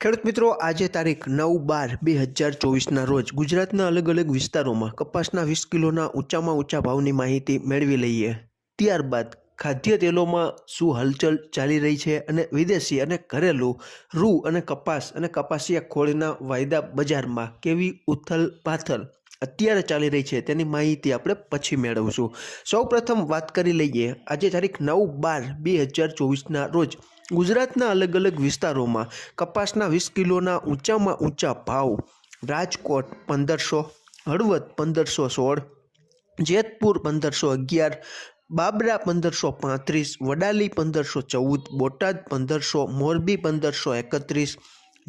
ખેડૂત મિત્રો, આજે તારીખ નવ બાર બે હજાર ચોવીસના રોજ ગુજરાતના અલગ અલગ વિસ્તારોમાં કપાસના વીસ કિલોના ઊંચામાં ઊંચા ભાવની માહિતી મેળવી લઈએ. ત્યારબાદ ખાદ્ય તેલોમાં શું હલચલ ચાલી રહી છે અને વિદેશી અને ઘરેલું રૂ અને કપાસ અને કપાસિયા ખોળના વાયદા બજારમાં કેવી ઉથલ પાથલ અત્યારે ચાલી રહી છે, તેની માહિતી આપણે પછી મેળવશું. સૌપ્રથમ વાત કરી લઈએ, આજે તારીખ નવ બાર બે હજાર ચોવીસના રોજ ગુજરાતના અલગ અલગ વિસ્તારોમાં કપાસના વીસ કિલોના ઊંચામાં ઊંચા ભાવ, રાજકોટ પંદરસો, હળવદ પંદરસો સોળ, જેતપુર પંદરસો અગિયાર, બાબરા પંદરસો પાંત્રીસ, વડાલી પંદરસો ચૌદ, બોટાદ પંદરસો, મોરબી પંદરસો એકત્રીસ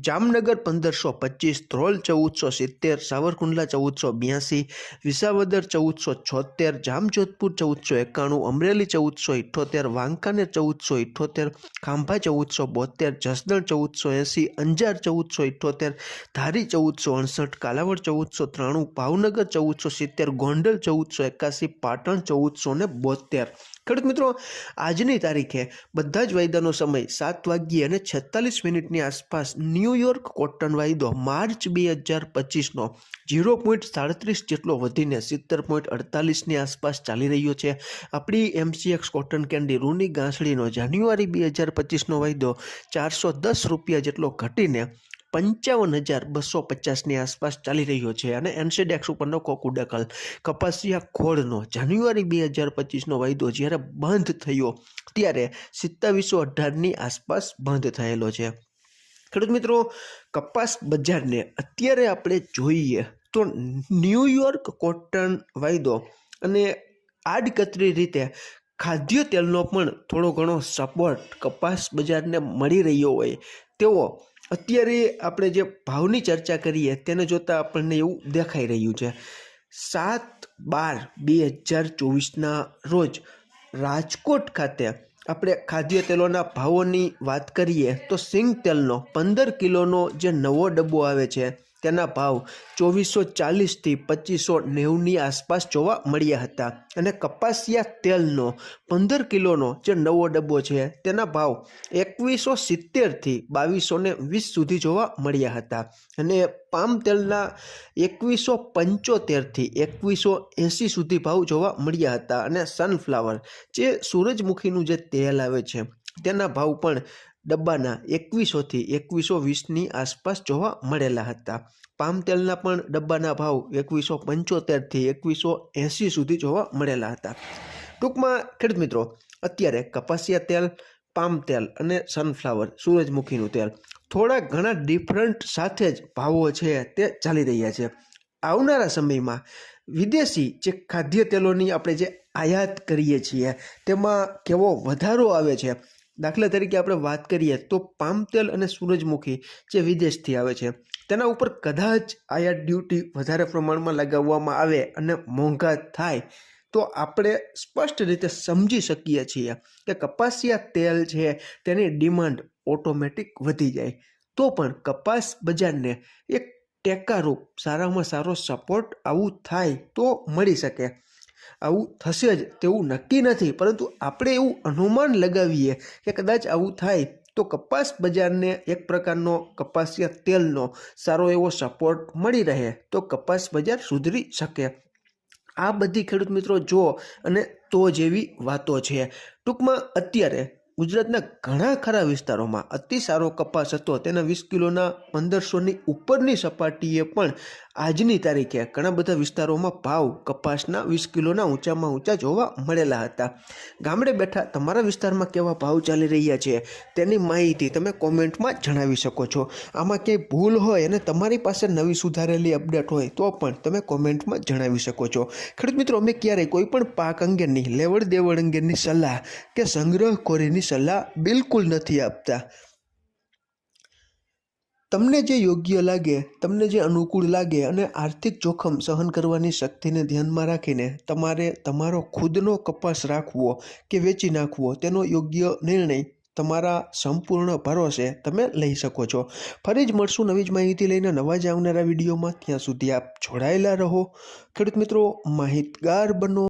જામનગર પંદરસો પચીસ, ધ્રોલ ચૌદસો સિત્તેર, સાવરકુંડલા ચૌદસો બ્યાસી, વિસાવદર ચૌદસો છોતેર, જામજોધપુર ચૌદસો એકાણું, અમરેલી ચૌદસો ઇઠ્ઠોતેર વાંકાનેર ચૌદસો ઇઠ્ઠોતેર ખાંભા ચૌદસો બોતેર, જસદણ ચૌદસો એંસી, અંજાર ચૌદસો ઇઠ્ઠોતેર ધારી ચૌદસો અડસઠ, કાલાવડ ચૌદસો ત્રાણું, ભાવનગર ચૌદસો સિત્તેર, ગોંડલ ચૌદસો એકાસી, પાટણ ચૌદસો ને બોતેર. ખેડૂત મિત્રો, આજની તારીખે બધા જ વાયદાનો સમય સાત વાગ્યે અને છેતાલીસ મિનિટની આસપાસ ન્યૂયોર્ક કોટન વાયદો માર્ચ બે હજાર પચીસનો ઝીરો પોઈન્ટ સાડત્રીસ જેટલો વધીને સિત્તેર પોઈન્ટ અડતાલીસની આસપાસ ચાલી રહ્યો છે. આપણી એમસીએક્સ કોટન કેન્ડી રૂની ગાંસડીનો જાન્યુઆરી બે હજાર પચીસનો વાયદો ચારસો દસ રૂપિયા જેટલો ઘટીને પંચાવન હજાર બસો પચાસની આસપાસ ચાલી રહ્યો છે અને એનસીડેક્સ ઉપરનો કોકુડકલ કપાસિયા ખોળનો જાન્યુઆરી બે હજાર પચીસનો વાયદો જ્યારે બંધ થયો, ત્યારે સિત્તાવીસો અઢારની આસપાસ બંધ થયેલો છે. ખેડૂત મિત્રો, કપાસ બજારને અત્યારે આપણે જોઈએ તો ન્યૂયોર્ક કોટન વાયદો અને આડકતરી રીતે ખાદ્ય તેલનો પણ થોડો ઘણો સપોર્ટ કપાસ બજારને મળી રહ્યો હોય તેવો અત્યારે આપણે જે ભાવની ચર્ચા કરીએ તેને જોતાં આપણને એવું દેખાઈ રહ્યું છે. સાત બાર બે હજાર ચોવીસના રોજ રાજકોટ ખાતે આપણે ખાદ્ય તેલોના ભાવોની વાત કરીએ તો સિંગ તેલનો પંદર કિલોનો જે નવો ડબ્બો આવે છે તેના ભાવ ચોવીસો ચાલીસથી પચીસો નેવુંની આસપાસ જોવા મળ્યા હતા. અને કપાસિયા તેલનો પંદર કિલોનો જે નવો ડબ્બો છે, તેના ભાવ એકવીસો સિત્તેરથી બાવીસો ને વીસ સુધી જોવા મળ્યા હતા. અને પામ તેલના એકવીસો પંચોતેરથી એકવીસો એંસી સુધી ભાવ જોવા મળ્યા હતા. અને સનફ્લાવર જે સૂરજમુખીનું જે તેલ આવે છે, તેના ભાવ પણ ડબ્બાના એકવીસોથી એકવીસો વીસની આસપાસ જોવા મળેલા હતા. પામ તેલના પણ ડબ્બાના ભાવ એકવીસો પંચોતેરથી એકવીસો એંસી સુધી જોવા મળેલા હતા. ટૂંકમાં ખેડૂત મિત્રો, અત્યારે કપાસિયા તેલ, પામ તેલ અને સનફ્લાવર સૂરજમુખીનું તેલ થોડા ઘણા ડિફરન્ટ સાથે જ ભાવો છે તે ચાલી રહ્યા છે. આવનારા સમયમાં વિદેશી જે ખાદ્ય તેલોની આપણે જે આયાત કરીએ છીએ, તેમાં કેવો વધારો આવે છે દાખલા તરીકે આપણે વાત કરીએ તો પામ તેલ અને સૂરજમુખી જે વિદેશથી આવે છે, તેના ઉપર કદાચ આયાત ડ્યુટી વધારે પ્રમાણમાં લગાવવામાં આવે અને મોંઘા થાય, તો આપણે સ્પષ્ટ રીતે સમજી શકીએ છીએ કે કપાસિયા તેલ છે તેની ડિમાન્ડ ઓટોમેટિક વધી જાય. તો પણ કપાસ બજારને એક ટેકારૂપ સારામાં સારો સપોર્ટ આવું થાય તો મળી શકે. આવું થશે જ તેવું નક્કી નથી. પરંતુ આપણે એવું અનુમાન લગાવીએ કે કદાચ આવું થાય તો કપાસ બજારને એક પ્રકારનો કપાસિયા તેલનો સારો એવો સપોર્ટ મળી રહે તો કપાસ બજાર સુધરી શકે. આ બધી ખેડૂત મિત્રો જો અને તો જેવી વાતો છે. ટૂંકમાં અત્યારે ગુજરાતના ઘણા ખરા વિસ્તારોમાં અતિ સારો કપાસ હતો. તેના વીસ કિલોના પંદરસોની ઉપરની સપાટીએ પણ આજની તારીખે ઘણા બધા વિસ્તારોમાં ભાવ કપાસના વીસ કિલોના ઊંચામાં ઊંચા જોવા મળેલા હતા. ગામડે બેઠા તમારા વિસ્તારમાં કેવા ભાવ ચાલી રહ્યા છે તેની માહિતી તમે કોમેન્ટમાં જણાવી શકો છો. આમાં ક્યાંય ભૂલ હોય અને તમારી પાસે નવી સુધારેલી અપડેટ હોય તો પણ તમે કોમેન્ટમાં જણાવી શકો છો. ખેડૂત મિત્રો, અમે ક્યારેય કોઈ પણ પાક અંગેની લેવડ દેવડ અંગેની સલાહ કે સંગ્રહખોરીની સલાહ બિલકુલ નથી આપતા. તમને જે યોગ્ય લાગે, તમને જે અનુકૂળ લાગે અને આર્થિક જોખમ સહન કરવાની શક્તિને ધ્યાનમાં રાખીને તમારે તમારો ખુદનો કપાસ રાખવો કે વેચી નાખવો, તેનો યોગ્ય નિર્ણય તમારા સંપૂર્ણ ભરોસે તમે લઈ શકો છો. ફરી જ મળશું નવી જ માહિતી લઈને નવા જ આવનારા વિડીયોમાં. ત્યાં સુધી આપ જોડાયેલા રહો. ખેડૂત મિત્રો, માહિતગાર બનો.